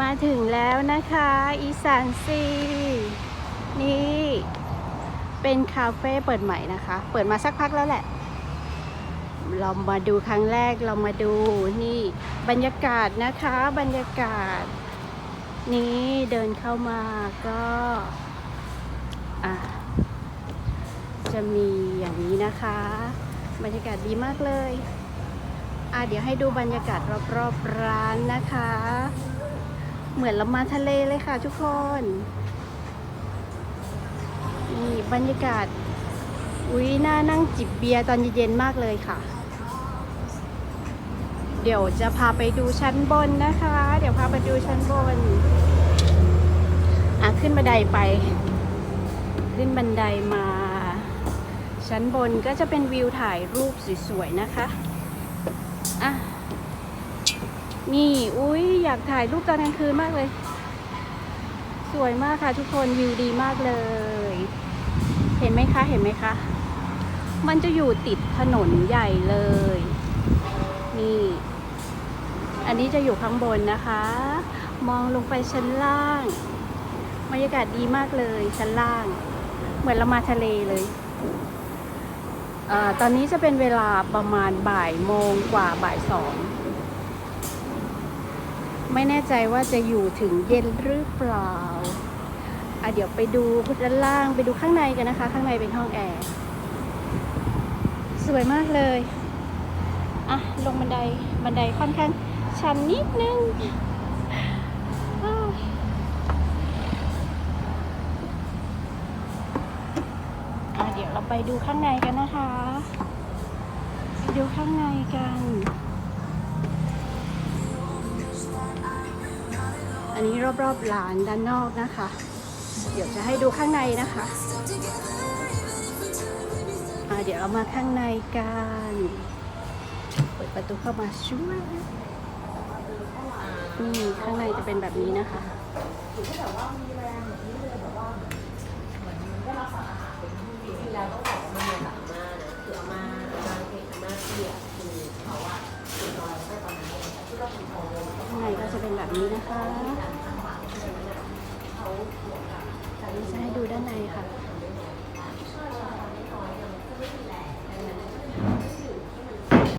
มาถึงแล้วนะคะ อีสานซีนี่เป็นคาเฟ่เปิดใหม่นะคะ เปิดมาสักพักแล้วแหละ เรามาดูครั้งแรกเรามาดูนี่บรรยากาศนะคะบรรยากาศ นี้เดินเข้ามาก็อะจะมีอย่างนี้นะคะ บรรยากาศดีมากเลยอะเดี๋ยวให้ดูบรรยากาศรอบๆร้านนะคะ เหมือนเรามาทะเลเลยค่ะทุกคนนี่บรรยากาศ อุ้ยน่านั่งจิบเบียร์ตอนเย็นๆมากเลยค่ะ เดี๋ยวจะพาไปดูชั้นบนนะคะ เดี๋ยวพาไปดูชั้นบนอะขึ้นบันไดไป ขึ้นบันไดมา ชั้นบนก็จะเป็นวิวถ่ายรูปสวยๆนะคะอะ นี่ อุ้ยอยากถ่ายรูปตอนกลางคืนมากเลย สวยมากค่ะทุกคนวิวดีมากเลย เห็นไหมคะ เห็นไหมคะ มันจะอยู่ติดถนนใหญ่เลย นี่ อันนี้จะอยู่ข้างบนนะคะ มองลงไปชั้นล่างบรรยากาศดีมากเลยชั้นล่าง เหมือนเรามาทะเลเลยอตอนนี้จะเป็นเวลาประมาณบ่ายโมงกว่าบ่ายสอง ไม่แน่ใจว่าจะอยู่ถึงเย็นหรือเปล่าอะเดี๋ยวไปดูด้านล่างไปดูข้างในกันนะคะ ข้างในเป็นห้องแอร์สวยมากเลยอะลงบันไดบันไดค่อนข้างชันนิดนึงเดี๋ยวเราไปดูข้างในกันนะคะ ไปดูข้างในกัน อันนี้รอบๆร้านด้านนอกนะคะ เดี๋ยวจะให้ดูข้างในนะคะอ่าเดี๋ยวเรามาข้างในกันเปิดประตูเข้ามาช่วยนี่ข้างในจะเป็นแบบนี้นะคะ ข้างในก็จะเป็นแบบนี้นะคะเขาจะให้ดูด้านในค่ะ